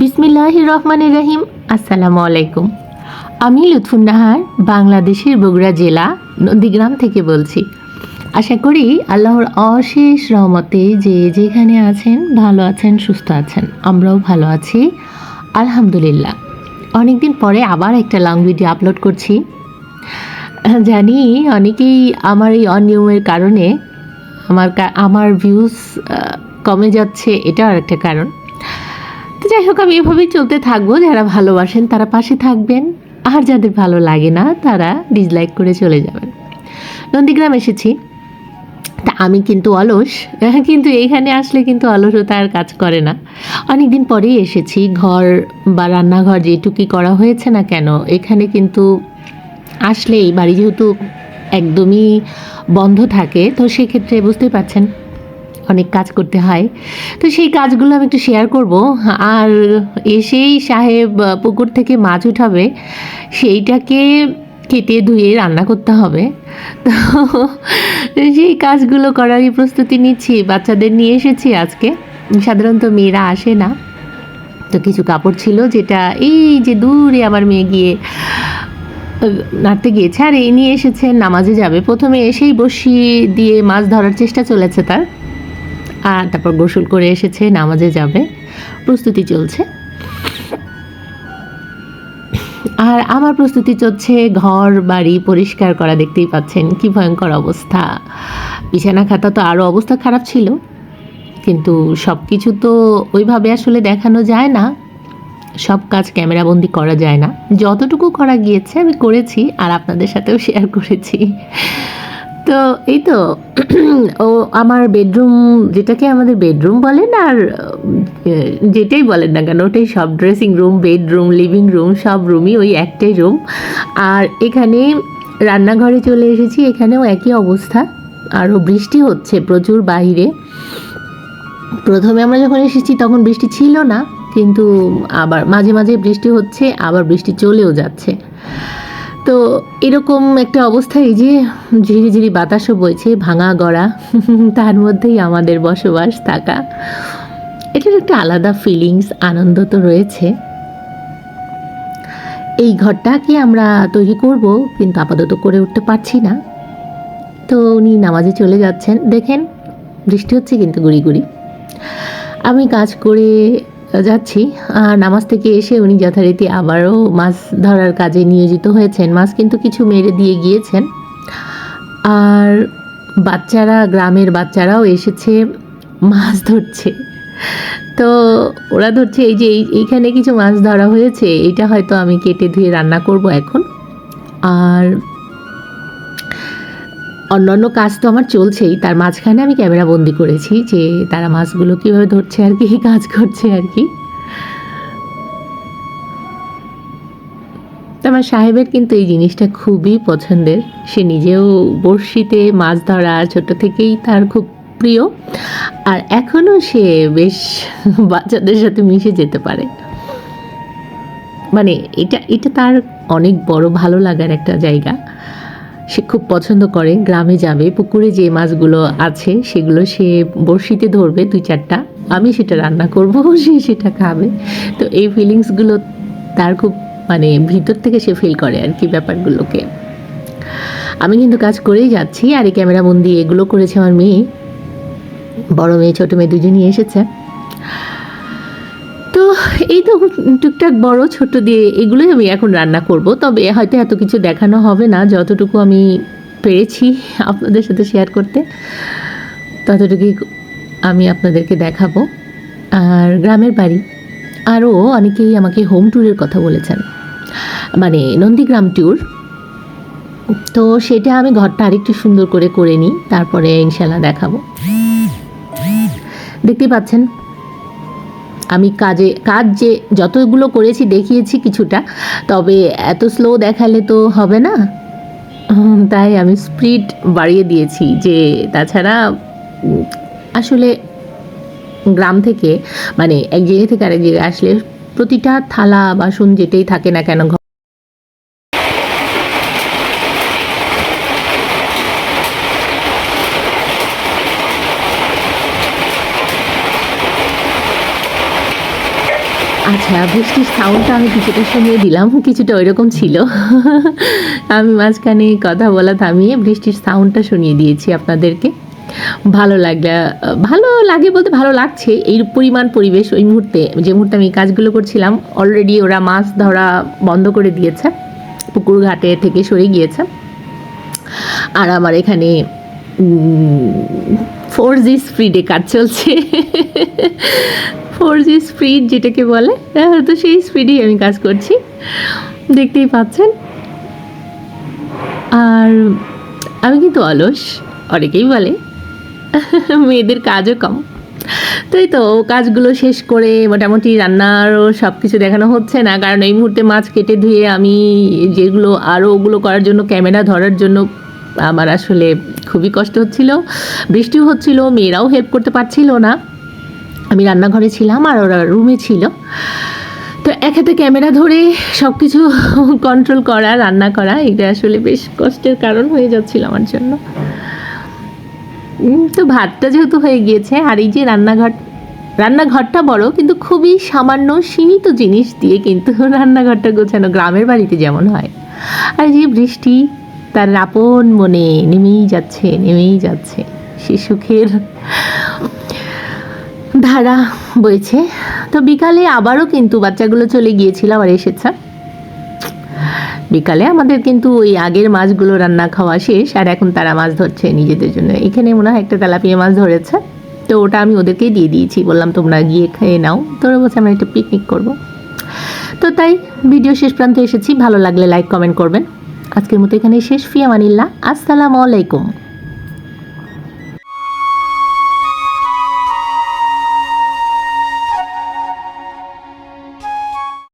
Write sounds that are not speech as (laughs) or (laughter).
বিসমিল্লাহ রহমান রহিম। আসসালামু আলাইকুম। আমি লুৎফুন্নাহার, বাংলাদেশের বগুড়া জেলা নদীগ্রাম থেকে বলছি। আশা করি আল্লাহর অশেষ রহমতে যে যেখানে আছেন, ভালো আছেন, সুস্থ আছেন, আমরাও ভালো আছি। আলহামদুলিল্লাহ। অনেকদিন পরে আবার একটা লং ভিডিও আপলোড করছি। জানি অনেকেই আমার এই অনিয়মের কারণে আমার আমার ভিউজ কমে যাচ্ছে, এটাও একটা কারণ। তো যাই হোক, আমি এভাবেই চলতে থাকব। যারা ভালোবাসেন, তারা পাশে থাকবেন। আর যাদের ভালো লাগে না, তারা ডিসলাইক করে চলে যাবেন। নন্দীগ্রাম এসেছি। তা আমি কিন্তু অলস, (laughs) কিন্তু এইখানে আসলে কিন্তু অলসতা আর কাজ করে না। অনেক দিন পরেই এসেছি, ঘর বা রান্নাঘর যেটুকুই করা হয়েছে না কেন, এখানে কিন্তু আসলেই বাড়ি যেহেতু একদমই বন্ধ থাকে, তো সেক্ষেত্রে বুঝতেই পারছেন অনেক কাজ করতে হয়। তো সেই কাজগুলো আমি একটু শেয়ার করব। আর এসেই সাহেব পুকুর থেকে মাছ উঠাবে, সেইটাকে কেটে ধুয়ে রান্না করতে হবে। তো সেই কাজগুলো করারই প্রস্তুতি নিচ্ছি, বাচ্চাদের নিয়ে এসেছি আজকে। সাধারণত মেয়েরা আসে না। তো কিছু কাপড় ছিল যেটা এই যে দূরে আমার মেয়ে গিয়ে নাড়তে গিয়েছে। আর এই নিয়ে এসেছে, নামাজে যাবে। প্রথমে এসেই বসি দিয়ে মাছ ধরার চেষ্টা চলেছে তার। তারপর গোসল করে এসেছে, নামাজে যাবে। প্রস্তুতি চলছে। আর আমার প্রস্তুতি চলছে ঘর, বাড়ি পরিষ্কার করা, দেখতেই পাচ্ছেন কি ভয়ঙ্কর অবস্থা। বিছানা, খাতা তো আরও অবস্থা খারাপ ছিল। কিন্তু সব কিছু তো ওইভাবে আসলে দেখানো যায় না। সব কাজ ক্যামেরাবন্দি করা যায় না। যতটুকু করা গিয়েছে আমি করেছি আর আপনাদের সাথেও শেয়ার করেছি। তো, এই তো, ও আমার বেডরুম যেটাকে আমাদের বেডরুম বলেন আর যেটাই বলেন না কেন, ওটাই সব dressing room bedroom living room সব রুমই ওই একটাই রুম আর এখানে রান্নাঘরে চলে এসেছি, এখানেও একই অবস্থা। আরও বৃষ্টি হচ্ছে প্রচুর বাইরে প্রথমে আমরা যখন এসেছি তখন বৃষ্টি ছিল না, কিন্তু আবার মাঝে মাঝে বৃষ্টি হচ্ছে, আবার বৃষ্টি চলেও যাচ্ছে। তো এরকম একটা অবস্থায় যে ঝিরি ঝিরি বাতাসও বইছে, ভাঙা গড়া, (laughs) তার মধ্যেই আমাদের বসবাস থাকা। এটার একটা আলাদা ফিলিংস আনন্দ তো রয়েছে। এই ঘরটাকে আমরা তৈরি করব, কিন্তু আপাতত করে উঠতে পারছি না। তো উনি নামাজে চলে যাচ্ছেন। দেখেন, বৃষ্টি হচ্ছে কিন্তু গুড়ি গুড়ি। আমি কাজ করে যাচ্ছি, আর নামাজ থেকে এসে উনি যথারীতি আবারও মাছ ধরার কাজে নিয়োজিত হয়েছেন। মাছ কিন্তু কিছু মেরে দিয়ে গিয়েছেন। আর বাচ্চারা, গ্রামের বাচ্চারাও এসেছে মাছ ধরছে। তো ওরা ধরছে, এই যে এই- এইখানে কিছু মাছ ধরা হয়েছে, এটা হয়তো আমি কেটে ধুয়ে রান্না করব এখন। আর অন্যান্য কাজ তো আমার চলছেই। তার মাঝখানে আমি ক্যামেরা বন্দি করেছি যে তারা মাছগুলো কীভাবে ধরছে আর কি কাজ করছে আর কি। আমার সাহেবের কিন্তু এই জিনিসটা খুবই পছন্দের। সে নিজেও বড়শিতে মাছ ধরা ছোট থেকেই তার খুব প্রিয়। আর এখনও সে বেশ বাচ্চাদের সাথে মিশে যেতে পারে। মানে এটা এটা তার অনেক বড় ভালো লাগার একটা জায়গা। সে খুব পছন্দ করে, গ্রামে যাবে, পুকুরে যে মাছগুলো আছে সেগুলো সে বড়শিতে ধরবে দুই চারটা, আমি সেটা রান্না করব, (laughs) সে সেটা খাবে। তো এই ফিলিংসগুলো তার খুব মানে ভিতর থেকে সে ফিল করে আর কি ব্যাপারগুলোকে। আমি কিন্তু কাজ করেই যাচ্ছি, আর এই ক্যামেরা বন্দি এগুলো করেছে আমার মেয়ে। বড় মেয়ে, ছোট মেয়ে দুজনই এসেছে। এই তো টুকটাক বড়, ছোট দিয়ে এগুলোই আমি এখন রান্না করব। তবে হয়তো এত কিছু দেখানো হবে না, যতটুকু আমি পেরেছি আপনাদের সাথে শেয়ার করতে, ততটুকুই আমি আপনাদেরকে দেখাবো। আর গ্রামের বাড়ি, আরও অনেকেই আমাকে হোম ট্যুরের কথা বলেছেন। মানে নন্দীগ্রাম ট্যুর তো সেটা আমি ঘরটা আরেকটু সুন্দর করে করে নিই, তারপরে ইনশাল্লাহ দেখাবো। দেখতেই পাচ্ছেন আমি কাজে, কাজ যে যতগুলো করেছি দেখিয়েছি কিছুটা, তবে এত স্লো দেখালে তো হবে না। তাই আমি স্পিড বাড়িয়ে দিয়েছি যে তাছাড়া আসলে গ্রাম থেকে মানে এক জায়গা থেকে আরেক জায়গায় আসলে প্রতিটা থালা, বাসন যেটাই থাকে না কেন আচ্ছা বৃষ্টির সাউন্ডটা আমি কিছুটা শুনিয়ে দিলাম, কিছুটা ওইরকম ছিল। আমি মাঝখানে কথা বলা থামিয়ে বৃষ্টির সাউন্ডটা শুনিয়ে দিয়েছি আপনাদেরকে। ভালো লাগলে, ভালো লাগে বলতে ভালো লাগছে এই পরিমাণ পরিবেশ ওই মুহূর্তে, যে মুহূর্তে আমি কাজগুলো করছিলাম অলরেডি ওরা মাছ ধরা বন্ধ করে দিয়েছে, পুকুর ঘাটে থেকে সরে গিয়েছে। আর আমার এখানে ফোর জি স্পিডে কাজ চলছে। ফোর জি স্পিড যেটাকে বলে হ্যাঁ, তো সেই স্পিডেই আমি কাজ করছি। দেখতেই পাচ্ছেন। আর আমি কিন্তু অলস অনেকেই বলে। মেয়েদের কাজও কম। তো এই তো কাজগুলো শেষ করে মোটামুটি রান্নারও সব কিছু দেখানো হচ্ছে না। কারণ এই মুহূর্তে মাছ কেটে ধুয়ে আমি যেগুলো আরও ওগুলো করার জন্য ক্যামেরা ধরার জন্য আমার আসলে খুবই কষ্ট হচ্ছিল। বৃষ্টিও হচ্ছিল মেয়েরাও হেল্প করতে পারছিল না। আমি রান্নাঘরে ছিলাম আর ওরা রুমে ছিল। তো এক হাতে ক্যামেরা ধরে সব কিছু কন্ট্রোল করা, রান্না করা, এটা আসলে বেশ কষ্টের কারণ হয়ে যাচ্ছিল আমার জন্য। তো ভাতটা যেহেতু হয়ে গিয়েছে আর এই যে রান্নাঘর, রান্নাঘরটা বড়, কিন্তু খুবই সামান্য সীমিত জিনিস দিয়ে কিন্তু (laughs) রান্নাঘরটা গোছানো গ্রামের বাড়িতে যেমন হয়। আর যে বৃষ্টি, তার আপন মনে নেমেই যাচ্ছে নেমেই যাচ্ছে। সে সুখের ধারা বইছে। তো বিকালে আবারও কিন্তু বাচ্চাগুলো চলে গিয়েছিল আবার এসেছে বিকালে আমাদের কিন্তু ওই আগের মাছগুলো রান্না খাওয়া শেষ, আর এখন তারা মাছ ধরছে নিজেদের জন্য। এখানে মনে হয় একটা তেলাপিয়া মাছ ধরেছে। তো ওটা আমি ওদেরকেই দিয়ে দিয়েছি, বললাম, তোমরা গিয়ে খেয়ে নাও। তোরা বলছে, আমরা একটা পিকনিক করব। তো তাই ভিডিও শেষ প্রান্তে এসেছি। ভালো লাগলে লাইক কমেন্ট করবেন। আজকের মতো এখানে শেষ। ফিয়ামানিল্লাহ। আসসালামু আলাইকুম।